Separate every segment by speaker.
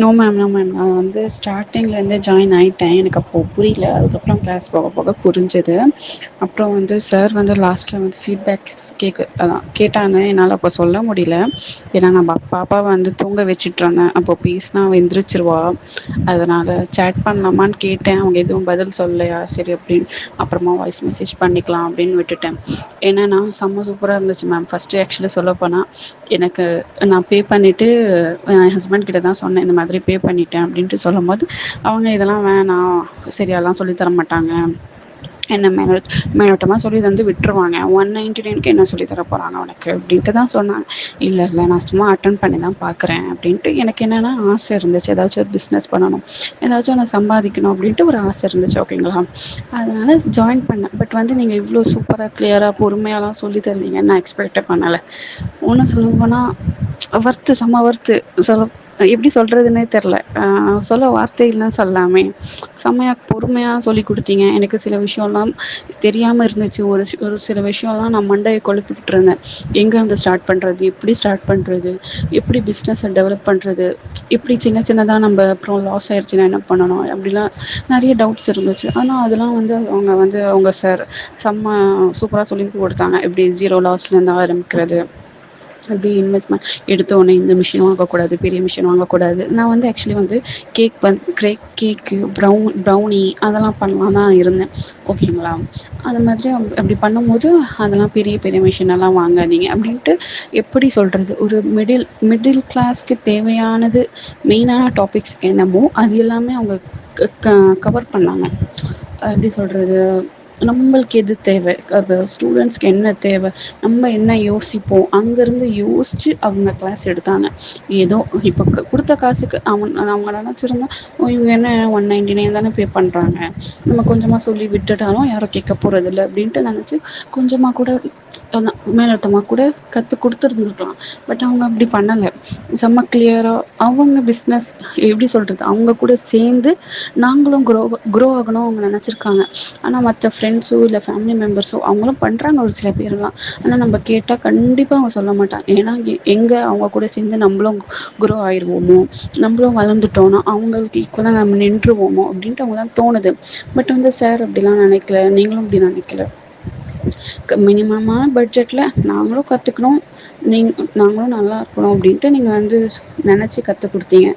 Speaker 1: No ma'am no ma'am நான் வந்து ஸ்டார்டிங்லேருந்தே join ஆகிட்டேன் எனக்கு அப்போ புரியல. அதுக்கப்புறம் கிளாஸ் போக போக புரிஞ்சுது. அப்புறம் வந்து சார் வந்து லாஸ்ட்டில் வந்து ஃபீட்பேக்ஸ் கேட்க அதான் கேட்டாங்க. என்னால் அப்போ சொல்ல முடியல. ஏன்னா நம்ம பாப்பாவை வந்து தூங்க வச்சுட்ருந்தேன் அப்போ பேசுனா அவ எந்திரிச்சிருவா. அதனால் சேட் பண்ணலாமான்னு கேட்டேன். அவங்க எதுவும் பதில் சொல்லலையா? சரி அப்படின்னு. அப்புறமா வாய்ஸ் மெசேஜ் பண்ணிக்கலாம் அப்படின்னு விட்டுட்டேன். என்னன்னா செம்ம சூப்பராக இருந்துச்சு மேம் ஃபஸ்ட்டு ஆக்சுவலி சொல்ல போனால் எனக்கு நான் பே பண்ணிவிட்டு என் ஹஸ்பண்ட் கிட்ட தான் சொன்னேன். இந்த மாதிரி பே பண்ணிட்டேன் அப்படின்ட்டு சொல்லும் போது அவங்க இதெல்லாம் வேணாம் சரியாலாம் சொல்லித்தர தரமாட்டாங்க. என்ன மேலோட் மேலோட்டமாக சொல்லி தந்து விட்டுருவாங்க. ஒன் நைன்டி நைனுக்கு என்ன சொல்லி தர போகிறாங்க உனக்கு? அப்படின்ட்டு தான் சொன்னாங்க. இல்லை இல்லை நான் சும்மா அட்டன் பண்ணி தான் பார்க்குறேன் அப்படின்ட்டு எனக்கு என்னென்னா ஆசை இருந்துச்சு. ஏதாச்சும் ஒரு பிஸ்னஸ் பண்ணணும். ஏதாச்சும் நான் சம்பாதிக்கணும் அப்படின்ட்டு ஒரு ஆசை இருந்துச்சு ஓகேங்களா அதனால் ஜாயின் பண்ணேன். பட் வந்து நீங்கள் இவ்வளோ சூப்பராக கிளியராக பொறுமையாலாம் சொல்லி தருவீங்கன்னு நான் எக்ஸ்பெக்டே பண்ணலை. ஒன்று சொல்ல போனால் ஒர்த்து செம்ம ஒர்த்து சொல்ல எப்படி சொல்கிறதுனே தெரில சொல்ல வார்த்தை சொல்லாமே. செம்மையா பொறுமையாக சொல்லிக் கொடுத்தீங்க. எனக்கு சில விஷயம் விஷயோல்லா தெரியாமல் இருந்துச்சு. ஒரு ஒரு சில விஷயம்லாம் நான் மண்டையை கொழப்பிக்கிட்டு இருந்தேன் எங்கேருந்து ஸ்டார்ட் பண்ணுறது எப்படி ஸ்டார்ட் பண்ணுறது எப்படி பிஸ்னஸை டெவலப் பண்ணுறது எப்படி சின்ன சின்னதாக நம்ம அப்புறம் லாஸ் ஆயிடுச்சுன்னா என்ன பண்ணணும்? அப்படிலாம் நிறைய டவுட்ஸ் இருந்துச்சு. ஆனால் அதெல்லாம் வந்து அவங்க வந்து அவங்க சார் செம்ம சூப்பராக சொல்லி கொடுத்தாங்க. எப்படி ஜீரோ லாஸ்லேருந்து ஆரம்பிக்கிறது? அப்படியே இன்வெஸ்ட்மெண்ட் எடுத்த உடனே இந்த மிஷின் வாங்கக்கூடாது பெரிய மிஷின் வாங்கக்கூடாது. நான் வந்து ஆக்சுவலி வந்து கேக் வந் கிரேக் கேக்கு ப்ரௌன் ப்ரௌனி அதெல்லாம் பண்ணலாம் தான் இருந்தேன். ஓகேங்களா அது மாதிரி அப்படி பண்ணும்போது அதெல்லாம் பெரிய பெரிய மிஷினெல்லாம் வாங்காதீங்க அப்படின்ட்டு எப்படி சொல்கிறது ஒரு மிடில் மிடில் கிளாஸ்க்கு தேவையானது மெயினான டாபிக்ஸ் என்னமோ அது எல்லாமே அவங்க க க கவர் பண்ணாங்க. எப்படி சொல்கிறது நம்மளுக்கு எது தேவை? ஸ்டூடெண்ட்ஸ்க்கு என்ன தேவை? நம்ம என்ன யோசிப்போம்? அங்கேருந்து யோசிச்சு அவங்க கிளாஸ் எடுத்தாங்க. ஏதோ இப்போ கொடுத்த காசுக்கு அவன் அவங்க நினச்சிருந்தா இவங்க என்ன ஒன் நைன்டி நைன் தானே பே பண்ணுறாங்க நம்ம கொஞ்சமாக சொல்லி விட்டுட்டாலும் யாரும் கேட்க போகிறதில்ல அப்படின்ட்டு நினச்சி கொஞ்சமாக கூட மேலோட்டமாக கூட கற்றுக் கொடுத்துருந்துருக்கலாம். பட் அவங்க அப்படி பண்ணலை. செம்ம கிளியராக அவங்க பிஸ்னஸ் எப்படி சொல்கிறது அவங்க கூட சேர்ந்து நாங்களும் குரோ குரோ ஆகணும் அவங்க நினச்சிருக்காங்க. ஆனால் மற்ற ஃப்ரெண்ட் ஃப்ரெண்ட்ஸோ இல்லை ஃபேமிலி மெம்பர்ஸோ அவங்களும் பண்ணுறாங்க ஒரு சில பேர்லாம். ஆனால் நம்ம கேட்டால் கண்டிப்பாக அவங்க சொல்ல மாட்டாங்க. ஏன்னா எங்கே அவங்க கூட சேர்ந்து நம்மளும் குரோ ஆயிடுவோமோ நம்மளும் வளர்ந்துட்டோன்னா அவங்களுக்கு ஈக்குவலாக நம்ம நின்றுவோமோ அவங்க தான் தோணுது. பட் வந்து சார் அப்படிலாம் நினைக்கல நீங்களும் அப்படி நினைக்கல. மினிமமான பட்ஜெட்டில் நாங்களும் கற்றுக்கணும் நீங் நாங்களும் நல்லா இருக்கணும் அப்படின்ட்டு நீங்கள் வந்து நினச்சி கற்றுக் கொடுத்தீங்க.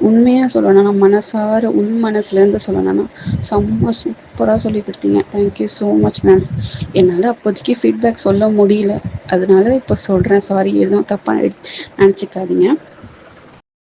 Speaker 1: உண்மையாக சொல்லணுன்னா மனசார உள் மனசுலேருந்து சொல்லணுன்னா செம்ம சூப்பராக சொல்லி கொடுத்தீங்க. தேங்க்யூ ஸோ மச் மேம் என்னால் அப்போதைக்கு ஃபீட்பேக் சொல்ல முடியல. அதனால இப்போ சொல்கிறேன் சாரி எதுவும் தப்பாக எடு